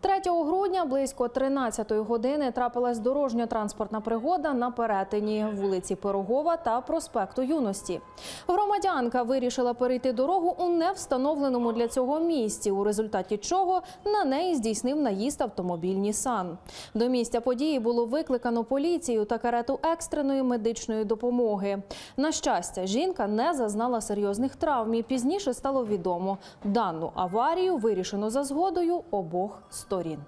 3 грудня близько 13 години трапилась дорожньо-транспортна пригода на перетині вулиці Пирогова та проспекту Юності. Громадянка вирішила перейти дорогу у невстановленому для цього місці, у результаті чого на неї здійснив наїзд автомобіль Нісан. До місця події було викликано поліцію та карету екстреної медичної допомоги. На щастя, жінка не зазнала серйозних травм. і Пізніше стало відомо, дану аварію вирішено за згодою обох сторін.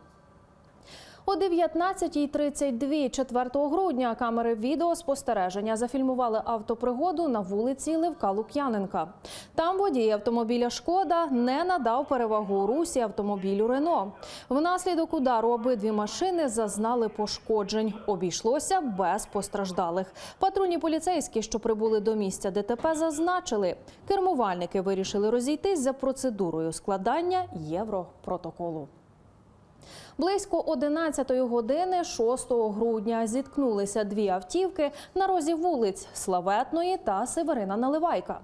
О 19.32 4 грудня камери відеоспостереження зафільмували автопригоду на вулиці Левка Лук'яненка. Там водій автомобіля Шкода не надав перевагу русі автомобілю Рено. Внаслідок удару обидві машини зазнали пошкоджень. Обійшлося без постраждалих. Патрульні поліцейські, що прибули до місця ДТП, зазначили, кермувальники вирішили розійтись за процедурою складання європротоколу. Близько 11 години 6 грудня зіткнулися дві автівки на розі вулиць Славетної та Северина Наливайка.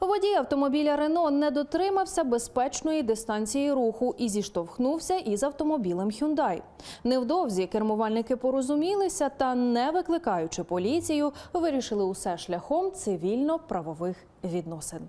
Водій автомобіля Рено не дотримався безпечної дистанції руху і зіштовхнувся із автомобілем Hyundai. Невдовзі кермувальники порозумілися та, не викликаючи поліцію, вирішили усе шляхом цивільно-правових відносин.